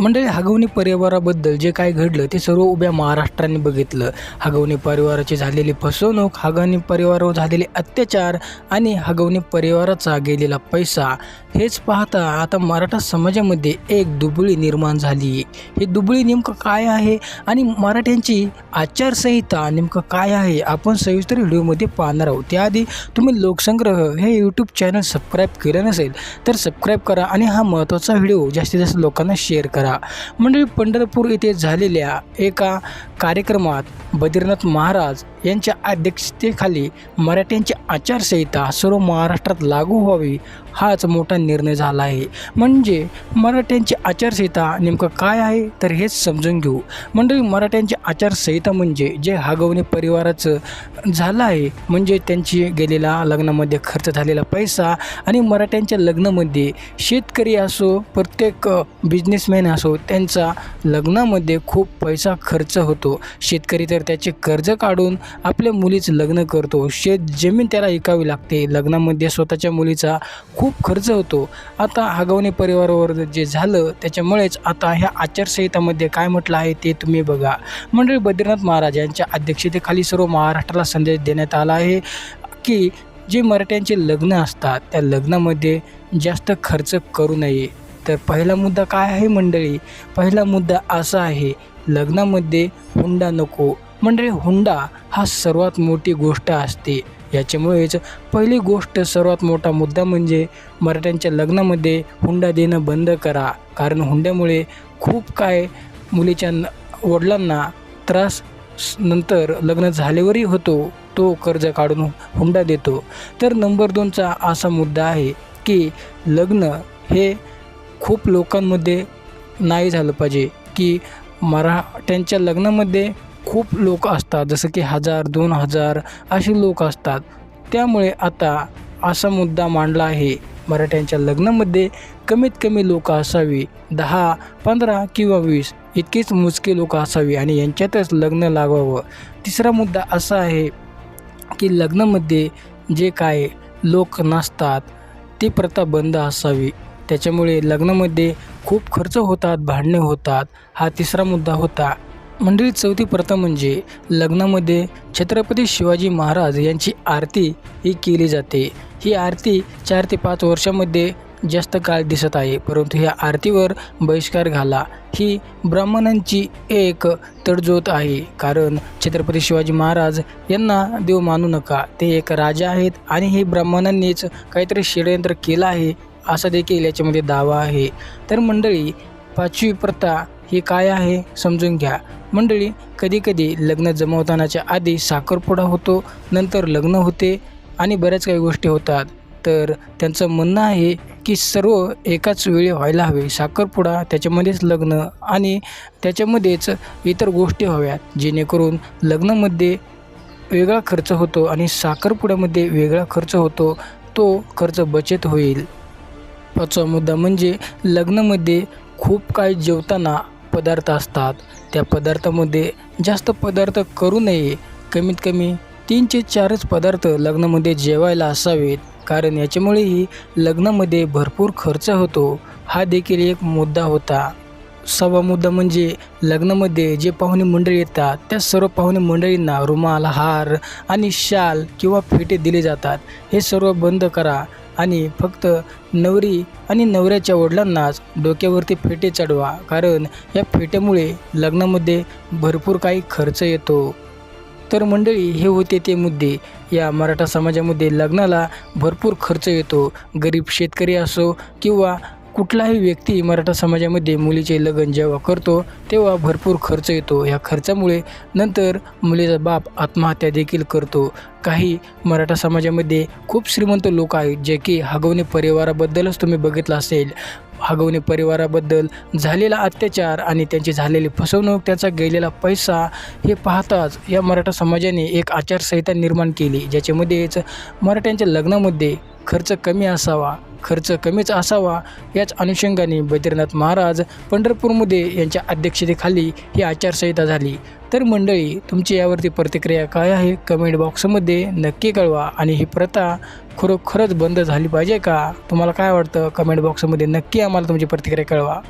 मंडळी हगवणी परिवाराबद्दल जे काय घडलं ते सर्व उभ्या महाराष्ट्राने बघितलं. हगवणी परिवाराची झालेली फसवणूक हगवणी परिवारावर झालेले अत्याचार आणि हगवणी परिवाराचा गेलेला पैसा हेच पाहता आता मराठा समाजामध्ये एक दुबळी निर्माण झाली. ही दुबळी नेमकं काय आहे आणि मराठ्यांची आचारसंहिता नेमकं काय आहे आपण सविस्तर व्हिडिओमध्ये पाहणार आहोत. त्याआधी तुम्ही लोकसंग्रह हे यूट्यूब चॅनल सबस्क्राईब केलं नसेल तर सबस्क्राईब करा आणि हा महत्त्वाचा व्हिडिओ जास्तीत जास्त लोकांना शेअर करा. मंडळी पंढरपूर येथे झालेल्या एका कार्यक्रमात बद्रीनाथ महाराज यांच्या अध्यक्षतेखाली मराठ्यांची आचारसंहिता सर्व महाराष्ट्रात लागू व्हावी हाच मोठा निर्णय झाला आहे. म्हणजे मराठ्यांची आचारसंहिता नेमकं काय आहे? तर हेच समजून घेऊ. मंडळी मराठ्यांची आचारसंहिता म्हणजे जे हागवणे परिवाराचं झालं आहे म्हणजे त्यांची गेलेला लग्नामध्ये खर्च झालेला पैसा आणि मराठ्यांच्या लग्नामध्ये शेतकरी असो प्रत्येक बिझनेसमॅन असो त्यांचा लग्नामध्ये खूप पैसा खर्च होतो. शेतकरी तर त्याचे कर्ज काढून आपल्या मुलीचं लग्न करतो. शेत जमीन त्याला ऐकावी लागते. लग्नामध्ये स्वतःच्या मुलीचा खूप खर्च होतो. आता हगवणे परिवारावर जे झालं त्याच्यामुळेच आता ह्या आचारसंहितामध्ये काय म्हटलं आहे ते तुम्ही बघा. मंडळी बद्रीनाथ महाराज यांच्या अध्यक्षतेखाली सर्व महाराष्ट्राला संदेश देण्यात आला आहे की जे मराठ्यांचे लग्न असतात त्या लग्नामध्ये जास्त खर्च करू नये. तर पहिला मुद्दा काय आहे मंडळी? पहिला मुद्दा असा आहे लग्नामध्ये हुंडा नको. मंडळी हुंडा हा सर्वात मोठी गोष्ट असते. याच्यामुळेच पहिली गोष्ट सर्वात मोठा मुद्दा म्हणजे मराठ्यांच्या लग्नामध्ये हुंडा देणं बंद करा. कारण हुंड्यामुळे खूप काय मुलीच्या न वडिलांना त्रास नंतर लग्न झाल्यावरही होतो तो कर्ज काढून हुंडा देतो. तर नंबर दोनचा असा मुद्दा आहे की लग्न हे खूप लोकांमध्ये नाही झालं पाहिजे की मराठ्यांच्या लग्नामध्ये खूप लोक असतात जसं की हजार दोन हजार असे लोक असतात. त्यामुळे आता असा मुद्दा मांडला आहे. मराठ्यांच्या लग्नामध्ये कमीत कमी लोक असावी. दहा पंधरा किंवा वीस इतकीच मोजके लोक असावी आणि यांच्यातच लग्न लागावं. तिसरा मुद्दा असा आहे की लग्नामध्ये जे काय लोक नसतात ती प्रथा बंद असावी. त्याच्यामुळे लग्नामध्ये खूप खर्च होतात भांडणे होतात हा तिसरा मुद्दा होता. मंडळी चौथी प्रथा म्हणजे लग्नामध्ये छत्रपती शिवाजी महाराज यांची आरती ही केली जाते. ही आरती चार ते पाच वर्षामध्ये जास्त काळ दिसत आहे परंतु ह्या आरतीवर बहिष्कार घाला. ही ब्राह्मणांची एक तडजोत आहे कारण छत्रपती शिवाजी महाराज यांना देव मानू नका. ते एक राजा आहेत आणि हे ब्राह्मणांनीच काहीतरी षडयंत्र केलं आहे असा देखील याच्यामध्ये दावा आहे. तर मंडळी पाचवी प्रथा ही काय आहे समजून घ्या. मंडळी कधीकधी लग्न जमवतानाच्या आधी साखरपुडा होतो नंतर लग्न होते आणि बऱ्याच काही गोष्टी होतात. तर त्यांचं म्हणणं आहे की सर्व एकाच वेळी व्हायला हवे. साखरपुडा त्याच्यामध्येच लग्न आणि त्याच्यामध्येच इतर गोष्टी हव्यात जेणेकरून लग्नामध्ये वेगळा खर्च होतो आणि साखरपुड्यामध्ये वेगळा खर्च होतो तो खर्च बचत होईल. पाचवा मुद्दा म्हणजे लग्नामध्ये खूप काही जेवताना पदार्थ असतात. त्या पदार्थामध्ये जास्त पदार्थ करू नये. कमीत कमी तीनचे चारच पदार्थ लग्नामध्ये जेवायला असावेत. कारण याच्यामुळेही लग्नामध्ये भरपूर खर्च होतो. हा देखील एक मुद्दा होता. सहावा मुद्दा म्हणजे लग्नामध्ये जे पाहुणे मंडळी येतात त्या सर्व पाहुणे मंडळींना रुमाल हार आणि शाल किंवा फेटे दिले जातात. हे सर्व बंद करा. आणि फक्त नवरी आणि नवऱ्याच्या वडिलांनाच डोक्यावरती फेटे चढवा. कारण या फेट्यामुळे लग्नामध्ये भरपूर काही खर्च येतो. तर मंडळी हे होते ते मुद्दे. या मराठा समाजामध्ये लग्नाला भरपूर खर्च येतो. गरीब शेतकरी असो किंवा कुठलाही व्यक्ती मराठा समाजामध्ये मुलीचे लग्न जेव्हा करतो तेव्हा भरपूर खर्च येतो. ह्या खर्चामुळे नंतर मुलीचा बाप आत्महत्या देखील करतो. काही मराठा समाजामध्ये खूप श्रीमंत लोक आहेत जे की हगवणे परिवाराबद्दलच तुम्ही बघितलं असेल. हगवणे परिवाराबद्दल झालेला अत्याचार आणि त्यांची झालेली फसवणूक त्याचा गेलेला पैसा हे पाहताच या मराठा समाजाने एक आचारसंहिता निर्माण केली ज्याच्यामध्येच मराठ्यांच्या लग्नामध्ये खर्च कमी असावा. खर्च कमीच असावा याच अनुषंगाने बद्रीनाथ महाराज पंढरपूरमध्ये यांच्या अध्यक्षतेखाली ही आचारसंहिता झाली. तर मंडळी तुमची यावरती प्रतिक्रिया काय आहे? कमेंट बॉक्समध्ये नक्की कळवा आणि ही प्रथा खरोखरच बंद झाली पाहिजे का? तुम्हाला काय वाटतं? कमेंट बॉक्समध्ये नक्की आम्हाला तुमची प्रतिक्रिया कळवा.